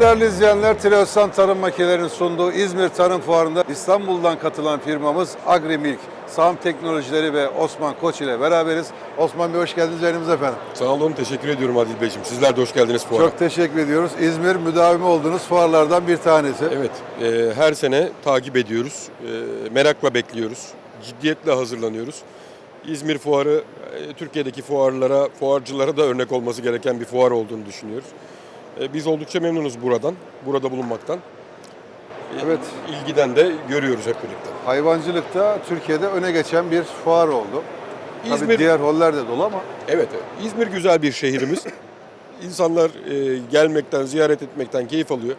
Evet değerli izleyenler, Tilosan Tarım Makinelerinin sunduğu İzmir Tarım Fuarı'nda İstanbul'dan katılan firmamız Agrimilk, Sağım Teknolojileri ve Osman Koç ile beraberiz. Osman Bey hoş geldiniz yayınımıza efendim. Sağ olun, teşekkür ediyorum Adil Beyciğim. Sizler de hoş geldiniz fuara. Çok teşekkür ediyoruz. İzmir müdavimi olduğunuz fuarlardan bir tanesi. Evet, e, her sene takip ediyoruz, e, merakla bekliyoruz, ciddiyetle hazırlanıyoruz. İzmir Fuarı, e, Türkiye'deki fuarlara, fuarcılara da örnek olması gereken bir fuar olduğunu düşünüyoruz. E, biz oldukça memnunuz buradan, burada bulunmaktan. E, Evet. İlgiden de görüyoruz hep birlikte. Hayvancılıkta Türkiye'de öne geçen bir fuar oldu. Tabii İzmir, diğer holler de dolu ama evet, evet. İzmir güzel bir şehrimiz. İnsanlar e, gelmekten, ziyaret etmekten keyif alıyor.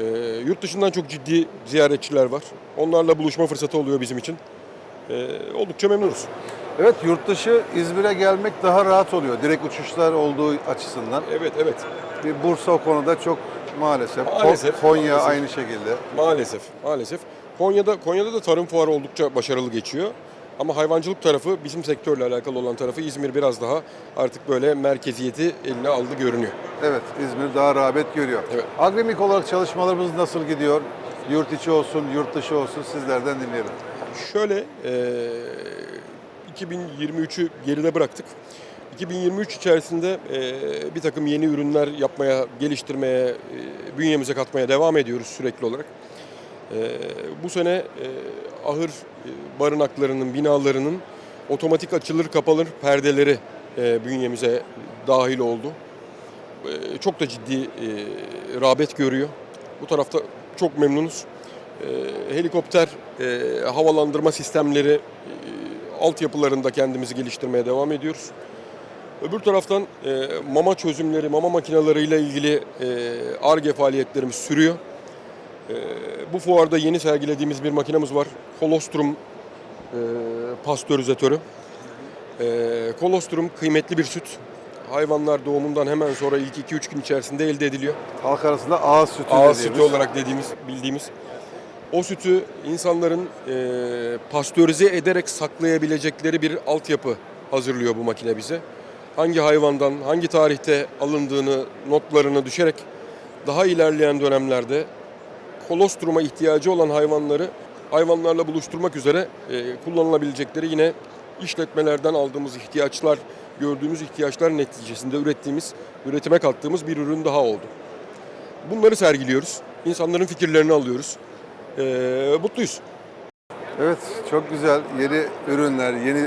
E, yurt dışından çok ciddi ziyaretçiler var. Onlarla buluşma fırsatı oluyor bizim için. E, oldukça memnunuz. Evet yurt dışı İzmir'e gelmek daha rahat oluyor. Direkt uçuşlar olduğu açısından. Evet, evet. Bir Bursa o konuda çok maalesef. Maalesef, Konya maalesef. aynı şekilde. Maalesef, maalesef. Konya'da Konya'da da tarım fuarı oldukça başarılı geçiyor. Ama hayvancılık tarafı, bizim sektörle alakalı olan tarafı İzmir biraz daha artık böyle merkeziyeti eline aldı görünüyor. Evet, İzmir daha rağbet görüyor. Evet. Agrimik olarak çalışmalarımız nasıl gidiyor? Yurt içi olsun, yurt dışı olsun sizlerden dinleyelim. Şöyle, e, 2023'ü geride bıraktık. 2023 içerisinde e, bir takım yeni ürünler yapmaya, geliştirmeye, e, bünyemize katmaya devam ediyoruz sürekli olarak. E, bu sene e, ahır e, barınaklarının, binalarının otomatik açılır kapalır perdeleri e, bünyemize dahil oldu. E, çok da ciddi e, rağbet görüyor. Bu tarafta çok memnunuz. E, helikopter e, havalandırma sistemleri e, altyapılarında kendimizi geliştirmeye devam ediyoruz. Öbür taraftan e, mama çözümleri, mama makineleriyle ilgili ARGE faaliyetlerimiz sürüyor. E, bu fuarda yeni sergilediğimiz bir makinemiz var. Kolostrum e, pastörizatörü. E, kolostrum kıymetli bir süt. Hayvanlar doğumundan hemen sonra ilk 2-3 gün içerisinde elde ediliyor. Halk arasında ağız sütü Ağız dediğimiz. sütü olarak dediğimiz, bildiğimiz. O sütü insanların e, pastörize ederek saklayabilecekleri bir altyapı hazırlıyor bu makine bize. Hangi hayvandan, hangi tarihte alındığını, notlarını düşerek daha ilerleyen dönemlerde kolostruma ihtiyacı olan hayvanları hayvanlarla buluşturmak üzere e, kullanılabilecekleri yine işletmelerden aldığımız ihtiyaçlar, gördüğümüz ihtiyaçlar neticesinde ürettiğimiz, üretime kattığımız bir ürün daha oldu. Bunları sergiliyoruz. İnsanların fikirlerini alıyoruz. Ee, mutluyuz. Evet, çok güzel. Yeni ürünler, yeni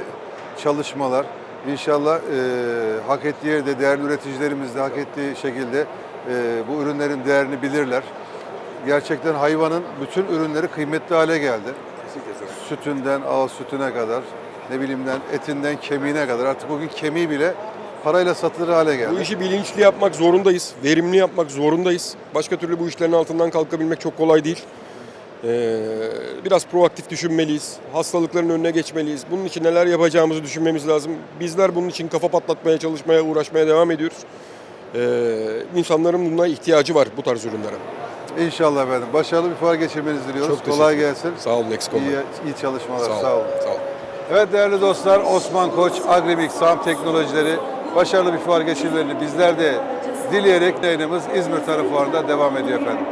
çalışmalar. İnşallah e, hak ettiği yerde değerli üreticilerimiz de hak ettiği şekilde e, bu ürünlerin değerini bilirler. Gerçekten hayvanın bütün ürünleri kıymetli hale geldi. Sütünden ağız sütüne kadar, ne bileyimden etinden kemiğine kadar. Artık bugün kemiği bile parayla satılır hale geldi. Bu işi bilinçli yapmak zorundayız. Verimli yapmak zorundayız. Başka türlü bu işlerin altından kalkabilmek çok kolay değil. Ee, biraz proaktif düşünmeliyiz. Hastalıkların önüne geçmeliyiz. Bunun için neler yapacağımızı düşünmemiz lazım. Bizler bunun için kafa patlatmaya, çalışmaya, uğraşmaya devam ediyoruz. Ee, insanların buna ihtiyacı var bu tarz ürünlere. İnşallah efendim. Başarılı bir fuar geçirmenizi diliyoruz. Çok Kolay gelsin. Sağ olun eksik olmayın. İyi, iyi çalışmalar. Sağ olun. Sağ olun. Sağ olun. Evet değerli dostlar Osman Koç, Agribik, Sağım Teknolojileri başarılı bir fuar geçirmelerini bizler de dileyerek yayınımız İzmir Tarım Fuarı'nda devam ediyor efendim.